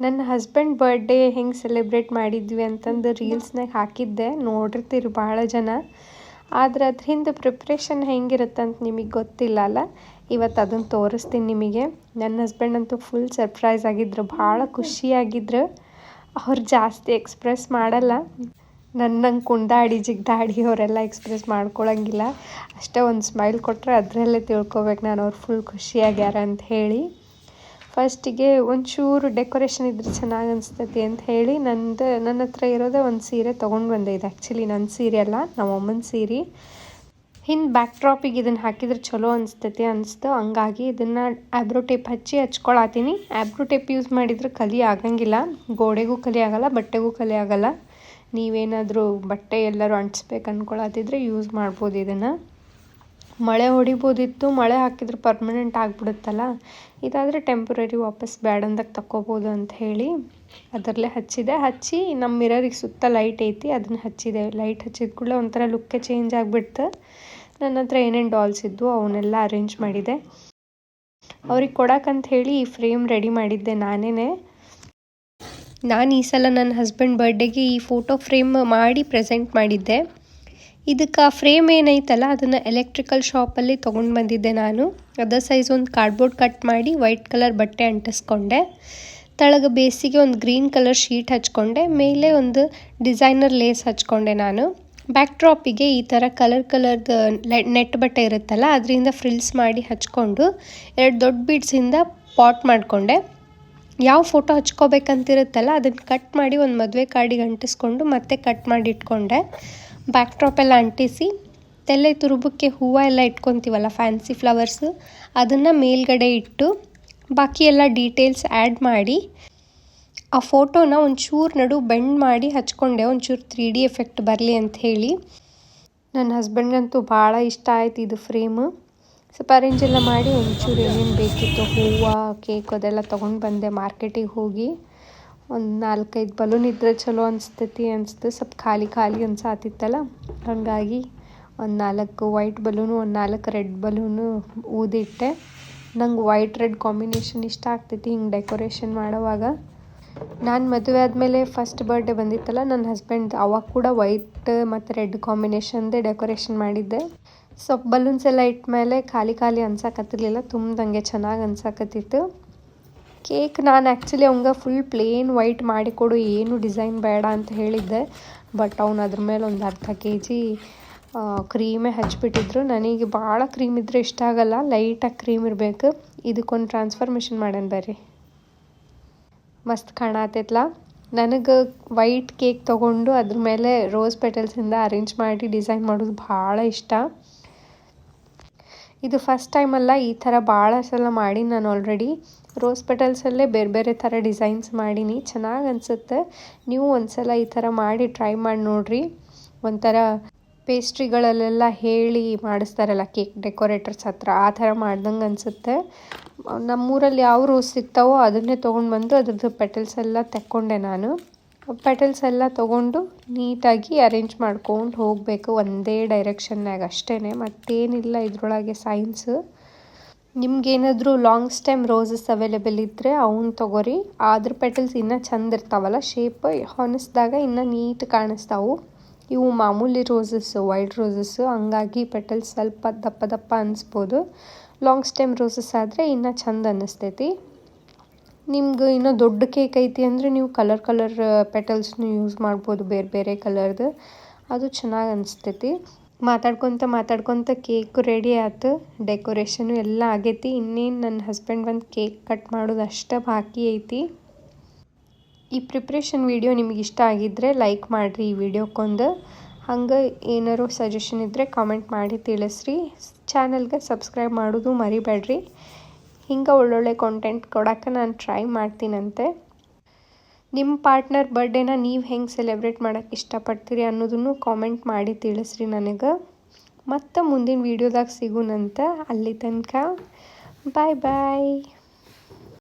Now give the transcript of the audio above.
ನನ್ನ husband birthday ಹೆಂಗೆ celebrate ಮಾಡಿದ್ವಿ ಅಂತಂದು ರೀಲ್ಸ್ನಾಗ ಹಾಕಿದ್ದೆ. ನೋಡಿರ್ತೀರಿ ಭಾಳ ಜನ. ಆದ್ರೆ ಅದ್ರ ಹಿಂದೆ ಪ್ರಿಪ್ರೇಷನ್ ಹೆಂಗಿರುತ್ತೆ ಅಂತ ನಿಮಗೆ ಗೊತ್ತಿಲ್ಲ ಅಲ್ಲ. ಇವತ್ತು ಅದನ್ನು ತೋರಿಸ್ತೀನಿ ನಿಮಗೆ. ನನ್ನ ಹಸ್ಬೆಂಡ್ ಅಂತೂ ಫುಲ್ ಸರ್ಪ್ರೈಸ್ ಆಗಿದ್ರು ಭಾಳ ಖುಷಿಯಾಗಿದ್ರು ಅವ್ರು ಜಾಸ್ತಿ ಎಕ್ಸ್ಪ್ರೆಸ್ ಮಾಡಲ್ಲ. ನನ್ನಂಗೆ ಕುಂದಾಡಿ, ಜಿಗ್ದಾಡಿ ಅವರೆಲ್ಲ ಎಕ್ಸ್ಪ್ರೆಸ್ ಮಾಡ್ಕೊಳಂಗಿಲ್ಲ. ಅಷ್ಟೇ ಒಂದು ಸ್ಮೈಲ್ ಕೊಟ್ಟರೆ ಅದರಲ್ಲೇ ತಿಳ್ಕೊಬೇಕು ನಾನು, ಅವ್ರು ಫುಲ್ ಖುಷಿಯಾಗ್ಯಾರ ಅಂತ ಹೇಳಿ. ಫಸ್ಟಿಗೆ ಒಂಚೂರು ಡೆಕೋರೇಷನ್ ಇದ್ರೆ ಚೆನ್ನಾಗಿ ಅನಿಸ್ತೈತಿ ಅಂತ ಹೇಳಿ ನಂದು, ನನ್ನ ಹತ್ರ ಇರೋದೇ ಒಂದು ಸೀರೆ ತೊಗೊಂಡು ಬಂದೆ ಇದು ಆ್ಯಕ್ಚುಲಿ ನನ್ನ ಸೀರೆ ಅಲ್ಲ, ನಮ್ಮ ಅಮ್ಮನ ಸೀರೆ. ಹಿಂದೆ ಬ್ಯಾಕ್ ಡ್ರಾಪಿಗೆ ಇದನ್ನು ಹಾಕಿದ್ರೆ ಚಲೋ ಅನಿಸ್ತೈತಿ ಅನಿಸ್ತು. ಹಂಗಾಗಿ ಇದನ್ನು ಆ್ಯಬ್ರೋ ಟೇಪ್ ಹಚ್ಚಿ ಹಚ್ಕೊಳತೀನಿ. ಆ್ಯಬ್ರೋ ಟೇಪ್ ಯೂಸ್ ಮಾಡಿದ್ರೆ ಕಲಿ ಆಗಂಗಿಲ್ಲ. ಗೋಡೆಗೂ ಕಲಿ ಆಗಲ್ಲ, ಬಟ್ಟೆಗೂ ಕಲಿ ಆಗಲ್ಲ. ನೀವೇನಾದರೂ ಬಟ್ಟೆ ಎಲ್ಲರೂ ಅಂಟಿಸ್ಬೇಕು ಅಂದ್ಕೊಳತಿದ್ರೆ ಯೂಸ್ ಮಾಡ್ಬೋದು ಇದನ್ನು. ಮಳೆ ಹೊಡಿಬೋದಿತ್ತು, ಮಳೆ ಹಾಕಿದ್ರೆ ಪರ್ಮನೆಂಟ್ ಆಗಿಬಿಡುತ್ತಲ್ಲ? ಇದಾದರೆ ಟೆಂಪ್ರರಿ ವಾಪಸ್ ಬ್ಯಾಡಂದಾಗ ತಕ್ಕೋಬೋದು ಅಂತ ಹೇಳಿ ಅದರಲ್ಲೇ ಹಚ್ಚಿದೆ. ಹಚ್ಚಿ ನಮ್ಮ ಮಿರರಿಗೆ ಸುತ್ತ ಲೈಟ್ ಐತಿ, ಅದನ್ನು ಹಚ್ಚಿದೆ. ಲೈಟ್ ಹಚ್ಚಿದ ಕೂಡಲೇ ಒಂಥರ ಲುಕ್ಕೇ ಚೇಂಜ್ ಆಗಿಬಿಡ್ತು. ನನ್ನ ಹತ್ರ ಏನೇನು ಡಾಲ್ಸ್ ಇದ್ವು ಅವನ್ನೆಲ್ಲ ಅರೇಂಜ್ ಮಾಡಿದೆ. ಅವ್ರಿಗೆ ಕೊಡಕ್ಕಂತ ಹೇಳಿ ಈ ಫ್ರೇಮ್ ರೆಡಿ ಮಾಡಿದ್ದೆ ನಾನೇ ನಾನು ಈ ಸಲ ನನ್ನ ಹಸ್ಬೆಂಡ್ ಬರ್ಡೇಗೆ ಈ ಫೋಟೋ ಫ್ರೇಮ್ ಮಾಡಿ ಪ್ರೆಸೆಂಟ್ ಮಾಡಿದ್ದೆ. ಇದಕ್ಕೆ ಫ್ರೇಮ್ ಏನೈತಲ್ಲ, ಅದನ್ನು ಎಲೆಕ್ಟ್ರಿಕಲ್ ಶಾಪಲ್ಲಿ ತೊಗೊಂಡು ಬಂದಿದ್ದೆ ನಾನು. ಅದ ಸೈಜ್ ಒಂದು ಕಾರ್ಡ್ಬೋರ್ಡ್ ಕಟ್ ಮಾಡಿ ವೈಟ್ ಕಲರ್ ಬಟ್ಟೆ ಅಂಟಿಸ್ಕೊಂಡೆ. ತಳಗೆ ಬೇಸಿಗೆ ಒಂದು ಗ್ರೀನ್ ಕಲರ್ ಶೀಟ್ ಹಚ್ಕೊಂಡೆ. ಮೇಲೆ ಒಂದು ಡಿಸೈನರ್ ಲೇಸ್ ಹಚ್ಕೊಂಡೆ ನಾನು. ಬ್ಯಾಕ್ ಡ್ರಾಪಿಗೆ ಈ ಥರ ಕಲರ್ ಕಲರ್ದು ನೆಟ್ ಬಟ್ಟೆ ಇರುತ್ತಲ್ಲ, ಅದರಿಂದ ಫ್ರಿಲ್ಸ್ ಮಾಡಿ ಹಚ್ಕೊಂಡು ಎರಡು ದೊಡ್ಡ ಬೀಡ್ಸಿಂದ ಪಾಟ್ ಮಾಡಿಕೊಂಡೆ. ಯಾವ ಫೋಟೋ ಹಚ್ಕೋಬೇಕಂತಿರುತ್ತಲ್ಲ ಅದನ್ನು ಕಟ್ ಮಾಡಿ ಒಂದು ಮದುವೆ ಕಾರ್ಡಿಗೆ ಅಂಟಿಸ್ಕೊಂಡು ಮತ್ತೆ ಕಟ್ ಮಾಡಿ ಇಟ್ಕೊಂಡೆ. ಬ್ಯಾಕ್ ಡ್ರಾಪ್ ಎಲ್ಲ ಅಂಟಿಸಿ, ತಲೆ ತುರುಬಕ್ಕೆ ಹೂವು ಎಲ್ಲ ಇಟ್ಕೊತೀವಲ್ಲ ಫ್ಯಾನ್ಸಿ ಫ್ಲವರ್ಸು ಅದನ್ನು ಮೇಲ್ಗಡೆ ಇಟ್ಟು, ಬಾಕಿ ಎಲ್ಲ ಡೀಟೇಲ್ಸ್ ಆ್ಯಡ್ ಮಾಡಿ, ಆ ಫೋಟೋನ ಒಂಚೂರು ನಡು ಬೆಂಡ್ ಮಾಡಿ ಹಚ್ಕೊಂಡೆ, ಒಂಚೂರು ತ್ರೀ ಡಿ ಎಫೆಕ್ಟ್ ಬರಲಿ ಅಂತ ಹೇಳಿ. ನನ್ನ ಹಸ್ಬೆಂಡ್ಗಂತೂ ಭಾಳ ಇಷ್ಟ ಆಯ್ತು ಇದು ಫ್ರೇಮು ಸ್ವಲ್ಪ ಅರೇಂಜ್ ಎಲ್ಲ ಮಾಡಿ, ಒಂಚೂರು ಏನೇನು ಬೇಕಿತ್ತು, ಹೂವು ಕೇಕ್ ಅದೆಲ್ಲ ತೊಗೊಂಡು ಬಂದೆ ಮಾರ್ಕೆಟಿಗೆ ಹೋಗಿ. ಒಂದು ನಾಲ್ಕೈದು ಬಲೂನ್ ಇದ್ದರೆ ಚಲೋ ಅನಿಸ್ತೈತಿ, ಅನಿಸ್ತು. ಸ್ವಲ್ಪ ಖಾಲಿ ಖಾಲಿ ಅನ್ಸಾತಿತ್ತಲ್ಲ ಹಾಗಾಗಿ ಒಂದು ನಾಲ್ಕು ವೈಟ್ ಬಲೂನು ಒಂದು ನಾಲ್ಕು ರೆಡ್ ಬಲೂನು ಊದಿಟ್ಟೆ. ನಂಗೆ ವೈಟ್ ರೆಡ್ ಕಾಂಬಿನೇಷನ್ ಇಷ್ಟ ಆಗ್ತೈತಿ ಹಿಂಗೆ ಡೆಕೋರೇಷನ್ ಮಾಡೋವಾಗ. ನಾನು ಮದುವೆ ಆದಮೇಲೆ ಫಸ್ಟ್ ಬರ್ಡೇ ಬಂದಿತ್ತಲ್ಲ ನನ್ನ ಹಸ್ಬೆಂಡ್ ಅವಾಗ ಕೂಡ ವೈಟ್ ಮತ್ತು ರೆಡ್ ಕಾಂಬಿನೇಷನ್ದೇ ಡೆಕೋರೇಷನ್ ಮಾಡಿದ್ದೆ. ಸ್ವಲ್ಪ ಬಲೂನ್ಸ್ ಎಲ್ಲ ಇಟ್ಟ ಮೇಲೆ ಖಾಲಿ ಖಾಲಿ ಅನ್ಸಕತ್ತಿರ್ಲಿಲ್ಲ ತುಂಬ್ದಂಗೆ ಚೆನ್ನಾಗಿ ಅನ್ಸಕತ್ತಿತ್ತು ಕೇಕ್ ನಾನು ಆ್ಯಕ್ಚುಲಿ ಅವಂಗೆ ಫುಲ್ ಪ್ಲೇನ್ ವೈಟ್ ಮಾಡಿಕೊಡು ಏನು ಡಿಸೈನ್ ಬೇಡ ಅಂತ ಹೇಳಿದ್ದೆ. ಬಟ್ ಅವ್ನು ಅದ್ರ ಮೇಲೆ ಒಂದು ಅರ್ಧ ಕೆ ಜಿ ಕ್ರೀಮೇ ಹಚ್ಬಿಟ್ಟಿದ್ರು. ನನಗೆ ಭಾಳ ಕ್ರೀಮ್ ಇದ್ದರೆ ಇಷ್ಟ ಆಗಲ್ಲ. ಲೈಟಾಗಿ ಕ್ರೀಮ್ ಇರಬೇಕು. ಇದಕ್ಕೊಂದು ಟ್ರಾನ್ಸ್ಫರ್ಮೇಷನ್ ಮಾಡ್ಯಾನ ಬರ್ರಿ. ಮಸ್ತ್ ಕಾಣತೈತ್ಲ. ನನಗೆ ವೈಟ್ ಕೇಕ್ ತೊಗೊಂಡು ಅದ್ರ ಮೇಲೆ ರೋಸ್ ಪೆಟಲ್ಸಿಂದ ಅರೇಂಜ್ ಮಾಡಿ ಡಿಸೈನ್ ಮಾಡೋದು ಭಾಳ ಇಷ್ಟ. ಇದು ಫಸ್ಟ್ ಟೈಮಲ್ಲ ಈ ಥರ ಭಾಳ ಸಲ ಮಾಡಿ ನಾನು ಆಲ್ರೆಡಿ ರೋಸ್ ಪೆಟಲ್ಸಲ್ಲೇ ಬೇರೆ ಬೇರೆ ಥರ ಡಿಸೈನ್ಸ್ ಮಾಡೀನಿ. ಚೆನ್ನಾಗಿ ಅನಿಸುತ್ತೆ. ನೀವು ಒಂದು ಸಲ ಈ ಥರ ಮಾಡಿ ಟ್ರೈ ಮಾಡಿ ನೋಡಿರಿ. ಒಂಥರ ಪೇಸ್ಟ್ರಿಗಳಲ್ಲೆಲ್ಲ ಹೇಳಿ ಮಾಡಿಸ್ತಾರಲ್ಲ ಕೇಕ್ ಡೆಕೋರೇಟರ್ಸ್ ಹತ್ರ, ಆ ಥರ ಮಾಡ್ದಂಗೆ ಅನಿಸುತ್ತೆ. ನಮ್ಮೂರಲ್ಲಿ ಯಾವ ರೋಸ್ ಸಿಗ್ತಾವೋ ಅದನ್ನೇ ತೊಗೊಂಡು ಬಂದು ಅದ್ರದ್ದು ಪೆಟಲ್ಸ್ ಎಲ್ಲ ತೆಕ್ಕೊಂಡೆ ನಾನು. ಪೆಟಲ್ಸ್ ಎಲ್ಲ ತೊಗೊಂಡು ನೀಟಾಗಿ ಅರೇಂಜ್ ಮಾಡ್ಕೊಂಡು ಹೋಗಬೇಕು ಒಂದೇ ಡೈರೆಕ್ಷನ್ನಾಗ ಅಷ್ಟೇ ಮತ್ತೇನಿಲ್ಲ ಇದರೊಳಗೆ ಸೈನ್ಸು ನಿಮ್ಗೇನಾದರೂ ಲಾಂಗ್ ಸ್ಟೆಮ್ ರೋಸಸ್ ಅವೈಲೇಬಲ್ ಇದ್ದರೆ ಅವನ್ನ ತೊಗೋರಿ. ಅದ್ರ ಪೆಟಲ್ಸ್ ಇನ್ನೂ ಚಂದ ಇರ್ತಾವಲ್ಲ ಶೇಪ್ ಹೊನಿಸ್ದಾಗ ಇನ್ನೂ ನೀಟ್ ಕಾಣಿಸ್ತಾವು. ಇವು ಮಾಮೂಲಿ ರೋಸಸ್ಸು ವೈಟ್ ರೋಸಸ್ಸು ಹಂಗಾಗಿ ಪೆಟಲ್ಸ್ ಸ್ವಲ್ಪ ದಪ್ಪ ದಪ್ಪ ಅನಿಸ್ಬೋದು. ಲಾಂಗ್ ಸ್ಟೆಮ್ ರೋಸಸ್ ಆದರೆ ಇನ್ನೂ ಚಂದ ಅನ್ನಿಸ್ತೈತಿ. ನಿಮ್ಗೆ ಇನ್ನೂ ದೊಡ್ಡ ಕೇಕ್ ಐತಿ ಅಂದರೆ ನೀವು ಕಲರ್ ಕಲರ್ ಪೆಟಲ್ಸ್ನು ಯೂಸ್ ಮಾಡ್ಬೋದು, ಬೇರೆ ಬೇರೆ ಕಲರ್ದು ಅದು ಚೆನ್ನಾಗಿ ಅನಿಸ್ತೈತಿ. ಮಾತಾಡ್ಕೊತ ಮಾತಾಡ್ಕೊತ ಕೇಕ್ ರೆಡಿ ಆಯ್ತು ಡೆಕೋರೇಷನು ಎಲ್ಲ ಆಗೈತಿ. ಇನ್ನೇನು ನನ್ನ ಹಸ್ಬೆಂಡ್ ಬಂದು ಕೇಕ್ ಕಟ್ ಮಾಡೋದು ಅಷ್ಟೇ ಬಾಕಿ ಐತಿ. ಈ ಪ್ರಿಪ್ರೇಷನ್ ವಿಡಿಯೋ ನಿಮಗೆ ಇಷ್ಟ ಆಗಿದ್ದರೆ ಲೈಕ್ ಮಾಡಿರಿ ಈ ವಿಡಿಯೋಕ್ಕೊಂದು. ಹಂಗೆ ಏನಾರು ಸಜೆಷನ್ ಇದ್ದರೆ ಕಾಮೆಂಟ್ ಮಾಡಿ ತಿಳಿಸ್ರಿ. ಚಾನಲ್ಗೆ ಸಬ್ಸ್ಕ್ರೈಬ್ ಮಾಡೋದು ಮರಿಬೇಡ್ರಿ. ಹಿಂಗೆ ಒಳ್ಳೊಳ್ಳೆ ಕಾಂಟೆಂಟ್ ಕೊಡೋಕೆ ನಾನು ಟ್ರೈ ಮಾಡ್ತೀನಂತೆ. ನಿಮ್ಮ ಪಾರ್ಟ್ನರ್ ಬರ್ಡೇನ ನೀವು ಹೆಂಗೆ ಸೆಲೆಬ್ರೇಟ್ ಮಾಡೋಕ್ಕೆ ಇಷ್ಟಪಡ್ತೀರಿ ಅನ್ನೋದನ್ನು ಕಾಮೆಂಟ್ ಮಾಡಿ ತಿಳಿಸ್ರಿ ನನಗೆ. ಮತ್ತು ಮುಂದಿನ ವೀಡಿಯೋದಾಗ ಸಿಗೋಣಂತ ಅಲ್ಲಿ ತನಕ. ಬಾಯ್ ಬಾಯ್.